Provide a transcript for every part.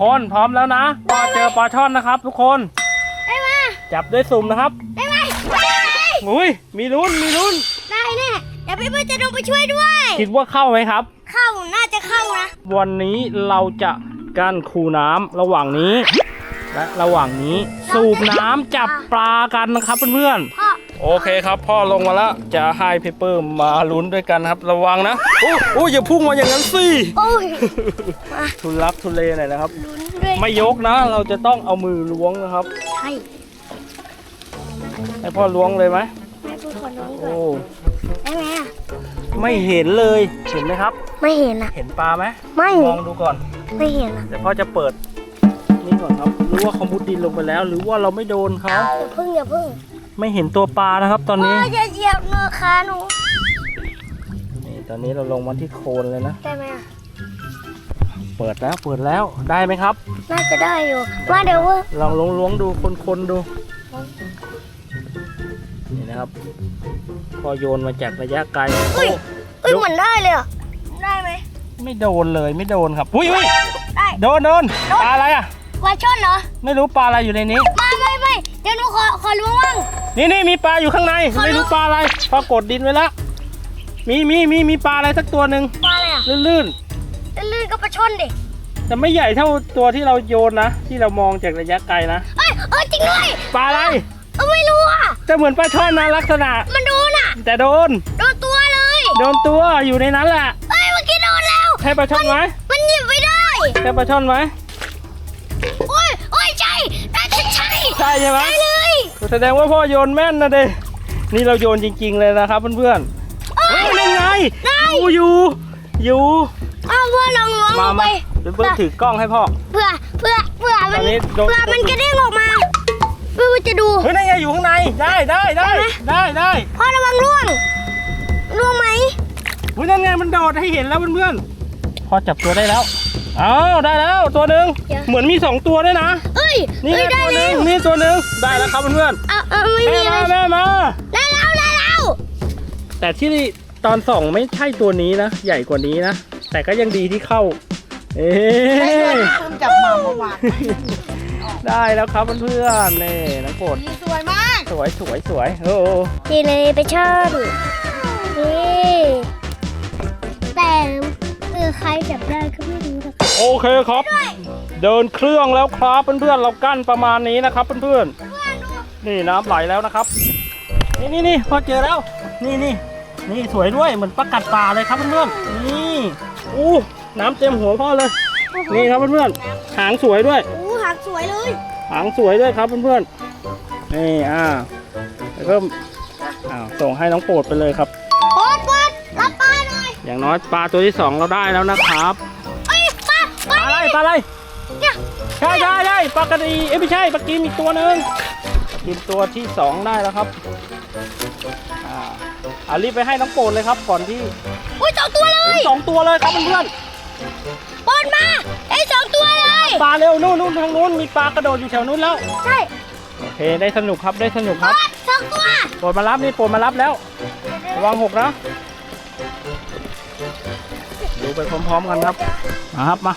คนพร้อมแล้วนะก็เจอปลาช่อนนะครับ ทุกคนได้มาจับด้วยสุ่มนะครับได้ไหมได้อุ้ยมีลุ้นมีลุ้นได้แน่เดี๋ยวพี่เพื่อนจะลงไปช่วยด้วย คิดว่าเข้าไหมครับ เข้าน่าจะเข้านะวันนี้เราจะกั้นคูน้ำระหว่างนี้ และระหว่างนี้สูบน้ำจับปลากันนะครับเพื่อนๆพ่อ โอเคครับพ่อลงมาแล้วจะให้เพเปอร์มาลุ้นด้วยกันนะครับ ระวังนะโอ้โอ้อย่าพุ่งมาอย่างนั้นสิโอ้ยทุลักทุเลหน่อยนะครับ ลุ้นด้วยไม่ยกนะ เราจะต้องเอามือล้วงนะครับใช่ให้พ่อล้วงเลยไหมแม่พูดขอน้องก่อโอ้นได้ไหมอะไม่เห็นเลยเห็นไหมครับ ไม่เห็นอะ เห็นปลาไหมไม่ มองดูก่อน ไม่เห็นอะเดี๋ยวพ่อจะเปิดนี่ก่อนครับ หรือว่าเขามุดดินลงไปแล้ว หรือว่าเราไม่โดนเขาอย่าพึ่งอย่าพึ่ง ไม่เห็นตัวปลานะครับ ตอนพ่อนี้จะเหยียบเนื้อขาหนูนี่ตอนนี้เราลงมาที่โคลนเลยนะ ได้ไหมอะเปิดแล้วเปิดแล้วได้ไหมครับ น่าจะได้อยู่ ว่าเดี๋ยวว่าลองล้วงล้วงๆดูคนคนๆดู นี่นะครับ พอโยนมาจากระยะไกลเฮ้ยโอ้เอ้ยเหมือนได้เลยอะได้ไหม ไม่โดนเลยไม่โดนครับ อุ้ยอุ้ยได้โดนโดนปลาอะไรอะ ปลาช่อนเหรอ ไม่รู้ปลาอะไรอยู่ในนี้ไม่ไม่ไม่เดี๋ยวหนูขอขอล้วงบ้าง นี่นี่มีปลาอยู่ข้างในขอรู้ไม่รู้ปลาอะไรปรากฏดินไว้แล้วมีมีมีมีปลาอะไรสักตัวหนึ่งปลาอะไรอะลื่นลื่นๆก็ปลาช่อนดิๆแต่ไม่ใหญ่เท่าตัวที่เราโยนนะ ที่เรามองจากระยะไกลนะเอ้ยเอ้ยจริงด้วยปลาอะไรเอ้ยไม่รู้อะจะเหมือนปลาช่อนนะลักษณะ มันโดนอะแต่โดน โดนตัวเลยโดนตัวอยู่ในนั้นแหละเอ้ยเมื่อกี้โดนแล้ว ใช่ปลาช่อนไหมมันหยิบไม่ได้ใช่ปลาช่อนไหมโอ้ยโอ้ยใช่น่าจะใช่ใช่ใช่ไหมได้เลย แสดงว่าพ่อโยนแม่นนะเด้นี่เราโยนจริง ๆ เลยนะครับเพื่อนๆเอ้เฮ้ยยนั่นไงได้อยู่อยู่อยู่เอาเพื่อลองล้วงลมางไปมาเพื่อนๆถือกล้องให้พ่อเพื่อเพื่อเพื่อมันตอนนี้โดนเพื่อมันกระเด้งออกมาเพื่อจะดูเฮ้ยนั่นไงอยู่ข้างในได้ได้ได้ได้ไหมได้ได้พ่อระวังร่วงร่วงไหมเฮ้ยนั่นไงมันโดดให้เห็นแล้วเพื่อนๆพ่อจับตัวได้แล้วอ้าวได้แล้วตัวหนึ่งเหมือนมีสองตัวด้วยนะเอ้ย นี่เอ้ยไงได้ตัวหแล้นึ่งวนี่ตัวหนึ่งได้แล้วครับเพื่อนเอาเอาไม่ๆมีแม่เลมายแม่มา ได้แล้วได้แล้วแต่ที่ตอนส่องไม่ใช่ตัวนี้นะ ใหญ่กว่านี้นะ แต่ก็ยังดีที่เข้า เอ๊ได้ตัวยที่เพิ่งจับมาเมื่อวานได้แล้วครับเพื่อนๆนี่น้ำโปรดนี่สวยมากสวยสวยสวยโอ้โหนี่เลยไปชอบนี่แต่เออใครจับได้ก็ไม่รู้นะโอเคครับ เดินเครื่องแล้วครับเพื่อนๆเรากั้นประมาณนี้นะครับเพื่อนๆนี่น้ำไหลแล้วนะครับ นี่นี่นี่พอเจอแล้ว นี่นี่นี่สวยด้วยเหมือนปลากัดป่าเลยครับเพื่อนๆนี่อู้น้ำเต็มหัวพ่อเลย นี่ครับเพื่อนๆหางสวยด้วยโอ้หางสวยเลย หางสวยด้วยครับเพื่อนๆนี่อ่าแล้วก็อ้าวส่งให้น้องโปรดไปเลยครับปอดปอดรับปลาหน่อยอย่างน้อยปลาตัวที่สองเราได้แล้วนะครับเอ้ยปลาปปลาลาอะไรปลาอะไร เนี่ยใช่ใช่ใช่ปลากระดีเอ้ยไม่ใช่ปลากิมอีกตัวหนึ่งกิมตัวที่สองได้แล้วครับอ่าอ่ารีบไปให้น้องโปรดเลยครับก่อนที่อุ้ยสองตัวเลยสองตัวเลยครับเพื่อนปอดมาไอ้สองตัวเลย ๆปลาเร็วนู่นนู่นทางนู้นมีปลากระโดดอยู่แถวนู้นแล้ว ใช่โอเคได้สนุกครับได้สนุกปครับอดสองตัวโปรดมารับนี่โปรดมารับแล้วระวังหกนะดูไปพร้อมๆกันครับมาครับมา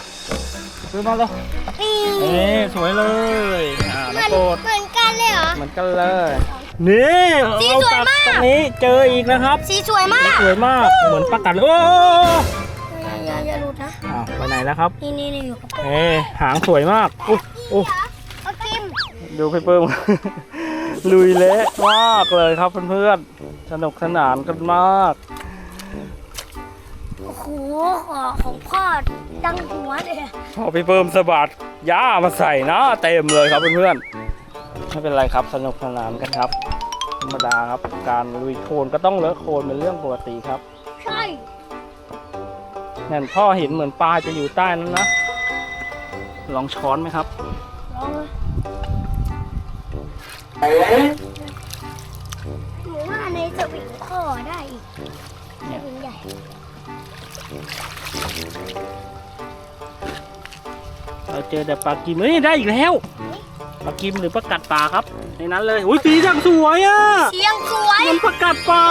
ซื้อมาเลยนี่นี่สวยเลยอ่าเหน้มือองนโปรดเหมือนกันเลยเหรอ เหมือนกันเลยนี่สีเราสวยตัดมาก ตรงนี้เจออีกนะครับสีสวยมากสวยมากเหมือนปลากัดเลยโอ้อย่าอย่าอย่าหลุดนะ อ้าวไปไหนแล้วครับนี่นี่นี่อยู่กับเอ๊หางสวยมากอุ๊ยอุ๊ยเอากิมดูไปเพิ่มลุยเละมากเลยครับเพื่อนๆสนุกสนานกันมาก โอ้โหของพ่อดังหัวเลยอะพอพี่เพิ่มสะบัดหญ้ามาใส่นะเต็มเลยครับเพื่อนๆไม่เป็นไรครับสนุกสนานกันครับ ธรรมดาครับ การลุยโคลนก็ต้องเลอะโคลนเป็นเรื่องปกติครับใช่นั่นพ่อเห็นเหมือนปลาจะอยู่ใต้นั้นนะ ลองช้อนไหมครับ ลองเลยหนูว่าในสวิงพ่อได้อีกเนี่ยสวิงใหญ่ เราเจอแต่ปลากิมเฮ้ยได้อีกแล้วปลากิมหรือปลากัดปลาครับ ในนั้นเลยอุ้ยสีจังสวยอะเสียงสวย มันปลากัดปลา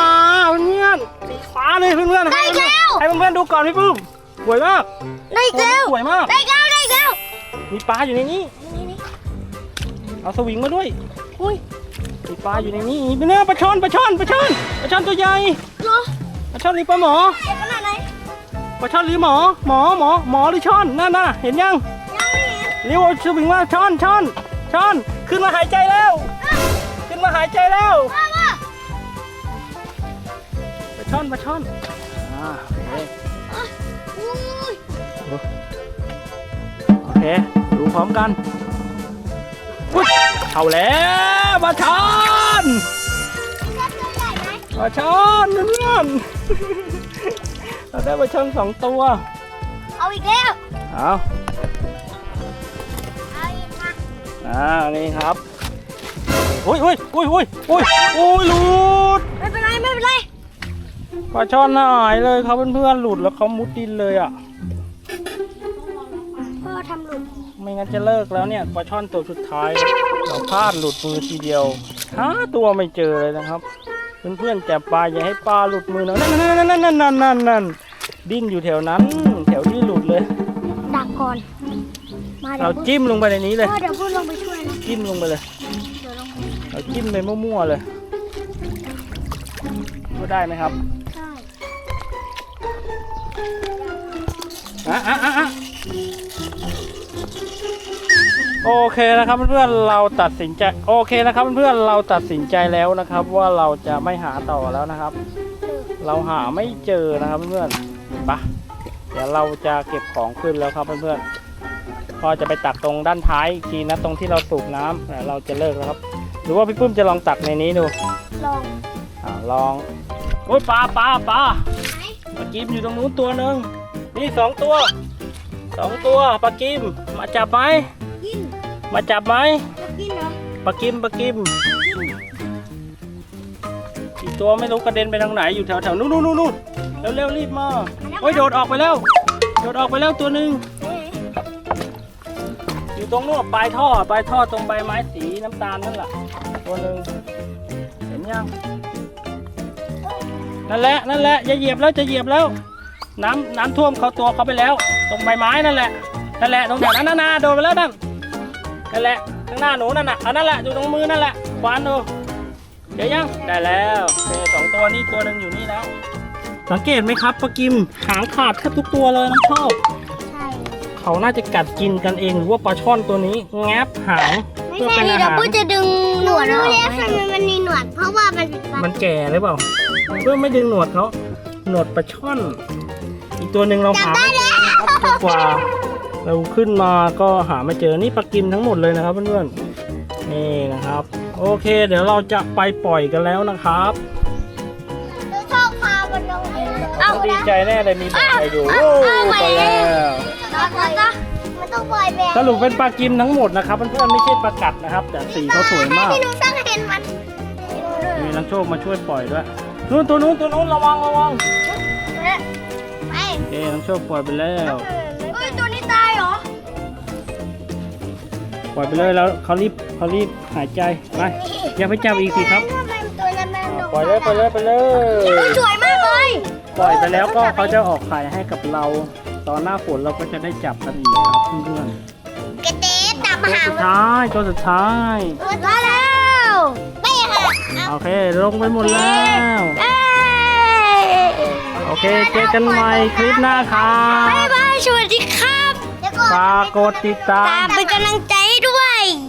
เพื่อนๆสีฟ้าเลยเพื่อนๆได้อีกแล้ว ให้เพื่อนๆดูก่อนพี่ปุ้มสวยมากได้อีกแล้วสวยมากได้อีกแล้วได้อีกแล้วมีปลาอยู่ในนี้นี่นี่เอาสวิงมาด้วยอุ้ยมีปลาอยู่ในนี้มีเนื้อปลาช่อนปลาช่อนปลาช่อนปลาช่อนตัวใหญ่เหรอปลาช่อนหรือปลาหมอ ปลาช่อนหรือหมอ หมอหมอหมอหรือช่อนนั่นน่ะเห็นยังยังไม่เห็นเรียวเอาสวิงมาช่อนช่อนช่อนขึ้นมาหายใจแล้ว ขึ้นมาหายใจแล้วว่าว่าปลาช่อนปลาช่อนอ่าโอเคโอเคดูพร้อมกันอุ๊ยเอาแล้วปลาช่อนปลาช่อนเพื่อน เราได้ปลาช่อนสองตัว เอาอีกแล้ว เอาเอาอีกมาอ่า นี่ครับ อุ้ยอุ้ยอุ้ยอุ้ยอุ้ยอุ้ยหลุดไม่เป็นไรไม่เป็นไรปลาช่อนหายเลยครับเพื่อนๆหลุดแล้วเขามุดดินเลยอะ พ่อทำหลุดไม่งั้นจะเลิกแล้วเนี่ยปลาช่อนตัวสุดท้าย เราพลาดหลุดมือทีเดียวหาตัวไม่เจอเลยนะครับ เพื่อนๆจับปลาอย่าให้ปลาหลุดมือนะนั่นนั่นนั่นนั่นนั่นนั่นนั่นดิ้นอยู่แถวนั้น แถวที่หลุดเลย ดักก่อน มาเดี๋เรายวพูดจิ้มลงไปในนี้เลย พ่อเดี๋ยวพูดลงไปช่วยนะจิ้มลงไปเลย เดี๋ยวลงไปเราจิ้มไปมั่วๆเลยก็ได้ไหมครับ ได้ อะอะอะอะ โอเคนะครับเพื่อนๆเราตัดสินใจโอเคนะครับเพื่อนๆเราตัดสินใจแล้วนะครับ ว่าเราจะไม่หาต่อแล้วนะครับ เราหาไม่เจอนะครับเพื่อนๆไปะเดี๋ยวเราจะเก็บของขึ้นแล้วครับเพื่อนๆพอจะไปตักตรงด้านท้ายอีกทีนะตรงที่เราสูบน้ำแต่เราจะเลิกแล้วครับ หรือว่าพี่ปุ้มจะลองตักในนี้ดูลองอ่าลองโอ้ยปลาปลาปลาไหนปลากิมอยู่ตรงนู้นตัวหนึ่งนี่สองตัวสองตัวปลากิมมาจับไหมกิน มาจับไหมจะกินเหรอปลากิมปลากิมอีกตัวไม่รู้กระเด็นไปทางไหนอยู่แถวแถวๆนู้นนู้นนู้นเร็วเร็วๆรีบมาโอ้ยโดดออกไปแล้ว โดดออกไปแล้วตัวหนึ่งเอ๊ะอยู่ตรงนู้นปลายท่อปลายท่อตรงใบไม้สีน้ำตาลนั่นแหละตัวหนึ่งเห็นยังนั่นแหละนั่นแหละจะเหยียบแล้วจะเหยียบแล้ว น้ำน้ำท่วมเขาตัวเขาไปแล้ว ตรงใบไม้นั่นแหละนั่นแหละตรงแถวนั้นน่ะนะโดนไปแล้วนั่น นั่นแหละข้างหน้าหนูนั่นน่ะอันนั่นแหละอยู่ตรงมือนั่นแหละควานดูเดี๋ยวยังได้แล้วโอเคสองตัวนี่ตัวหนึ่งอยู่นี่แล้ว สังเกตไหมครับปลากิมหางขาดแทบทุกตัวเลยน้องชอบ ใช่ เขาน่าจะกัดกินกันเองหรือว่าปลาช่อนตัวนี้แงบหางไม่เพื่อใช่เป็นอาเดี๋ยวหารพูดจะดึงหนวดรู้แล้วทำไมมันมีหนวด เพราะว่ามันเป็นปลามันแก่หรือเปล่าเพื่อไม่ดึงหนวดเขาหนวดปลาช่อน อีกตัวหนึ่งเราหาไม่เจอนะครับจนกว่า เราขึ้นมาก็หาไม่เจอนี่ปลากิมทั้งหมดเลยนะครับเพื่อนๆนี่นะครับ โอเค เดี๋ยวเราจะไปปล่อยกันแล้วนะครับชอบพามันลงเอ้าดีใจแน่เลยมีปลาไทยอยู่โอ้ไปแล้วมันต้องปล่อยแมวสรุปเป็นปลากิมทั้งหมดนะครับเพื่อนๆไม่ใช่ปลากัดนะครับ แต่สีเขาสวยมากพี่นุ้งตั้งเห็นมันมีนักโชคมาช่วยปล่อยด้วยนู่นตัวนู้นตัวนู้นระวังระวังไปเอ้นักโชคปล่อยไปแล้ว ล่อยไปเลยแล้วเขารีบเขารีบหายใจไปอย่าไปจับอีกสิครับทำไมตัวนั้นมันอ่าปล่อยเลยปล่อยเลยไปเลย สวยมากเลยปล่อยไปแล้วก็เขาจะออกไข่ให้กับเรา ตอนหน้าฝนเราก็จะได้จับกันอีกครับเพื่อนกระเด็นจับๆตัวหางสุดท้ายตัวสุดท้าย มาแล้วไม่ค่ะโอเค ลงไปหมดแล้ว เอ้ยโอเค เจอกันใหม่คลิปหน้าครับ บ๊ายบายสวัสดีครับฝากกดติดตาตามมเป็นกำลังใจให้